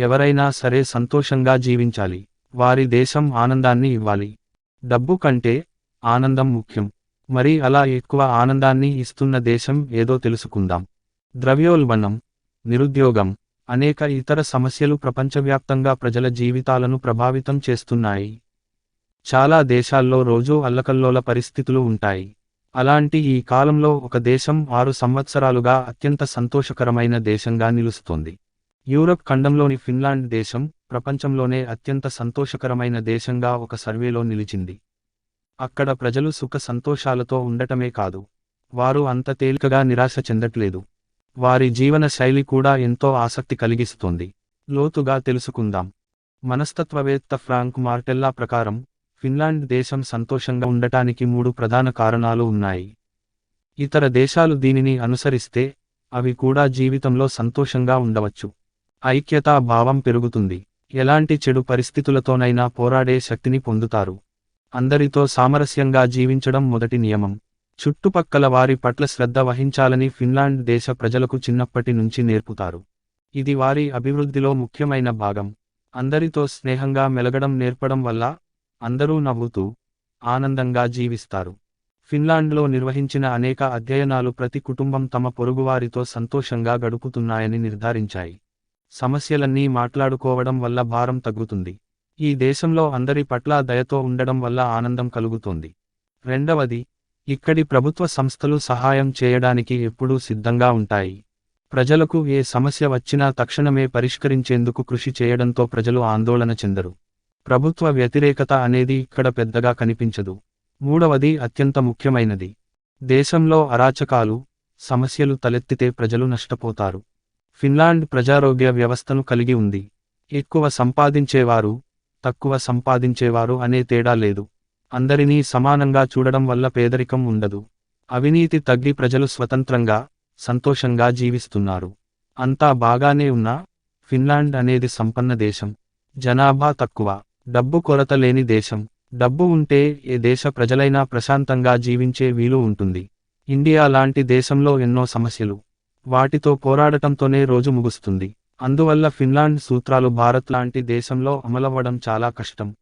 ఎవరైనా సరే సంతోషంగా జీవించాలి. వారి దేశం ఆనందాన్ని ఇవ్వాలి. డబ్బు కంటే ఆనందం ముఖ్యం. మరి అలా ఎక్కువ ఆనందాన్ని ఇస్తున్న దేశం ఏదో తెలుసుకుందాం. ద్రవ్యోల్బణం నిరుద్యోగం అనేక ఇతర సమస్యలు ప్రపంచవ్యాప్తంగా ప్రజల జీవితాలను ప్రభావితం చేస్తున్నాయి. చాలా దేశాల్లో రోజూ అల్లకల్లోల పరిస్థితులు ఉంటాయి. అలాంటి ఈ కాలంలో ఒక దేశం ఆరు సంవత్సరాలుగా అత్యంత సంతోషకరమైన దేశంగా నిలుస్తోంది. యూరప్ ఖండంలోని ఫిన్లాండ్ దేశం ప్రపంచంలోనే అత్యంత సంతోషకరమైన దేశంగా ఒక సర్వేలో నిలిచింది. అక్కడ ప్రజలు సుఖ సంతోషాలతో ఉండటమే కాదు వారు అంత తేలికగా నిరాశ చెందట్లేదు. వారి జీవన శైలి కూడా ఎంతో ఆసక్తి కలిగిస్తోంది. లోతుగా తెలుసుకుందాం. మనస్తత్వవేత్త ఫ్రాంక్ మార్టెల్లా ప్రకారం ఫిన్లాండ్ దేశం సంతోషంగా ఉండటానికి మూడు ప్రధాన కారణాలు ఉన్నాయి. ఇతర దేశాలు దీనిని అనుసరిస్తే అవి కూడా జీవితంలో సంతోషంగా ఉండవచ్చు. ఐక్యతా భావం పెరుగుతుంది. ఎలాంటి చెడు పరిస్థితులతోనైనా పోరాడే శక్తిని పొందుతారు. అందరితో సామరస్యంగా జీవించడం మొదటి నియమం. చుట్టుపక్కల వారి పట్ల శ్రద్ధ వహించాలని ఫిన్లాండ్ దేశ ప్రజలకు చిన్నప్పటి నుంచి నేర్పుతారు. ఇది వారి అభివృద్ధిలో ముఖ్యమైన భాగం. అందరితో స్నేహంగా మెలగడం నేర్పడం వల్ల అందరూ నవ్వుతూ ఆనందంగా జీవిస్తారు. ఫిన్లాండ్లో నిర్వహించిన అనేక అధ్యయనాలు ప్రతి కుటుంబం తమ పొరుగువారితో సంతోషంగా గడుపుతున్నాయని నిర్ధారించాయి. సమస్యలన్నీ మాట్లాడుకోవడం వల్ల భారం తగ్గుతుంది. ఈ దేశంలో అందరి పట్ల దయతో ఉండడం వల్ల ఆనందం కలుగుతోంది. రెండవది ఇక్కడి ప్రభుత్వ సంస్థలు సహాయం చేయడానికి ఎప్పుడూ సిద్ధంగా ఉంటాయి. ప్రజలకు ఏ సమస్య వచ్చినా తక్షణమే పరిష్కరించేందుకు కృషి చేయడంతో ప్రజలు ఆందోళన చెందరు. ప్రభుత్వ వ్యతిరేకత అనేది ఇక్కడ పెద్దగా కనిపించదు. మూడవది అత్యంత ముఖ్యమైనది. దేశంలో అరాచకాలు సమస్యలు తలెత్తితే ప్రజలు నష్టపోతారు. ఫిన్లాండ్ ప్రజారోగ్య వ్యవస్థను కలిగి ఉంది. ఎక్కువ సంపాదించేవారు తక్కువ సంపాదించేవారు అనే తేడా లేదు. అందరినీ సమానంగా చూడడం వల్ల పేదరికం ఉండదు. అవినీతి తగ్గి ప్రజలు స్వతంత్రంగా సంతోషంగా జీవిస్తున్నారు. అంతా బాగానే ఉన్నా ఫిన్లాండ్ అనేది సంపన్న దేశం. జనాభా తక్కువ డబ్బు కొరత లేని దేశం. డబ్బు ఉంటే ఏ దేశ ప్రజలైనా ప్రశాంతంగా జీవించే వీలు ఉంటుంది. ఇండియా లాంటి దేశంలో ఎన్నో సమస్యలు. వాటితో పోరాడటంతోనే రోజు ముగుస్తుంది. అందువల్ల ఫిన్లాండ్ సూత్రాలు భారత్ లాంటి దేశంలో అమలవ్వడం చాలా కష్టం.